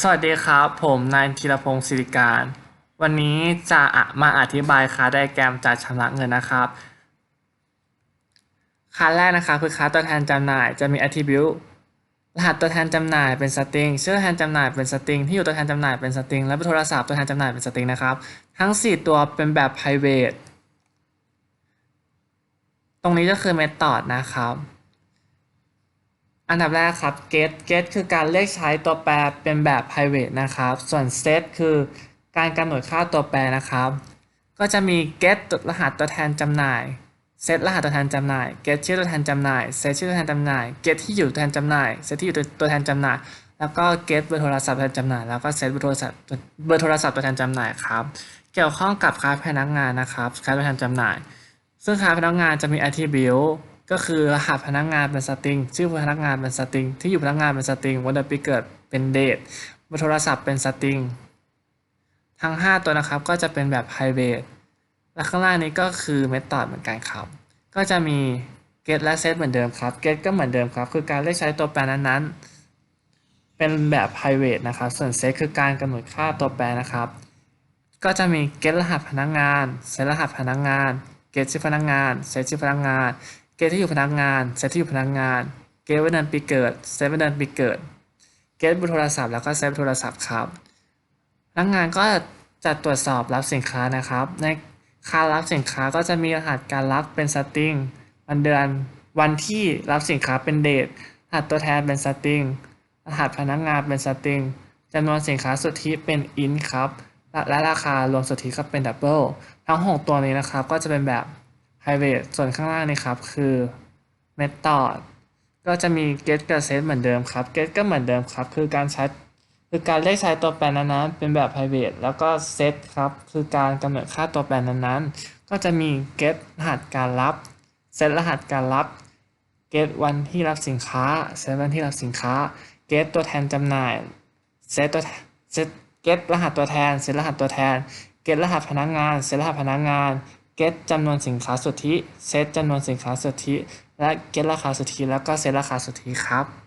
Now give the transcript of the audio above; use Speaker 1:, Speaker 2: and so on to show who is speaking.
Speaker 1: สวัสดีครับ ผมนายธีรพงศ์ศิริการ วันนี้จะมาอธิบายค่าไดแกรมจัดชำระเงินนะครับค่าแรกนะครับคือค่าตัวแทนจำหน่ายจะมี attribute รหัสตัวแทนจำหน่ายเป็นสตริงชื่อตัวแทนจำหน่ายเป็นสตริงที่อยู่ตัวแทนจำหน่ายเป็นสตริงและเบอร์โทรศัพท์ตัวแทนจำหน่ายเป็นสตริงนะครับ ทั้ง 4 ตัวเป็นแบบ private ตรงนี้ก็คือ method นะครับ อันดับแรกครับ get get คือการเรียกใช้ตัวแปรเป็นแบบ private นะครับ ส่วน set คือการกำหนดค่าตัวแปรนะครับ ก็จะมี get รหัสตัวแทนจำหน่าย set รหัสตัวแทนจำหน่าย get ชื่อตัวแทนจำหน่าย set ชื่อตัวแทนจำหน่าย get ที่อยู่ตัวแทนจำหน่าย set ที่อยู่ตัวแทนจำหน่าย แล้วก็ get เบอร์โทรศัพท์ตัวแทนจำหน่าย แล้วก็ set เบอร์โทรศัพท์เบอร์โทรศัพท์ตัวแทนจำหน่ายครับ เกี่ยวข้องกับค้าพนักงานนะครับค้าตัวแทนจำหน่าย ซึ่งค้าพนักงานจะมี attribute ก็คือรหัสพนักงานเป็นสตริง ชื่อพนักงานเป็นสตริง ที่อยู่พนักงานเป็นสตริงวันเดือนปีเกิดเป็นเดทบอร์โทรศัพท์เป็นสตริง ทั้ง 5 ตัวนะครับก็จะเป็นแบบ private และข้างล่างนี้ก็คือ method เหมือนกันครับ ก็จะมี get และ set เหมือนเดิมครับ get ก็เหมือนเดิมครับ คือการเรียกใช้ตัวแปรนั้นๆ เป็นแบบ private นะครับ ส่วน set คือการกำหนดค่าตัวแปรนะครับ ก็จะมี get รหัสพนักงาน set รหัสพนักงาน get ชื่อพนักงาน set ชื่อพนักงาน get ที่อยู่พนักงาน set ที่อยู่พนักงาน get วันเดือนปีเกิด set วันเดือนปีเกิด get เบอร์โทรศัพท์แล้วก็ set โทรศัพท์ครับพนักงานก็จะตรวจสอบรับสินค้านะครับ ในค่ารับสินค้าก็จะมีรหัสการรับเป็นสตริงวันเดือนวันที่รับสินค้าเป็นเดทรหัสตัวแทนเป็นสตริงรหัสพนักงานเป็นสตริงจำนวนสินค้าสุทธิเป็นอินครับและและราคารวมสุทธิก็เป็นดับเบิลทั้ง 6 ตัวนี้นะครับก็จะเป็นแบบ private ส่วนข้างล่างนี่ครับคือ method ก็จะมี get กับ set เหมือนเดิมครับ get ก็เหมือนเดิมครับ คือการใช้คือการเรียกใช้ตัวแปรนั้นๆเป็นแบบ private แล้วก็ set ครับ คือการกำหนดค่าตัวแปรนั้นๆ ก็จะมี get รหัสการรับ set รหัสการรับ get วันที่รับสินค้า set วันที่รับสินค้า get ตัวแทนจำหน่าย set ตัว set get รหัสตัวแทน set รหัสตัวแทน get รหัสพนักงาน set รหัสพนักงาน get จำนวนสินค้าสุทธิ set จำนวนสินค้าสุทธิ และ get ราคาสุทธิ แล้วก็ set ราคาสุทธิครับ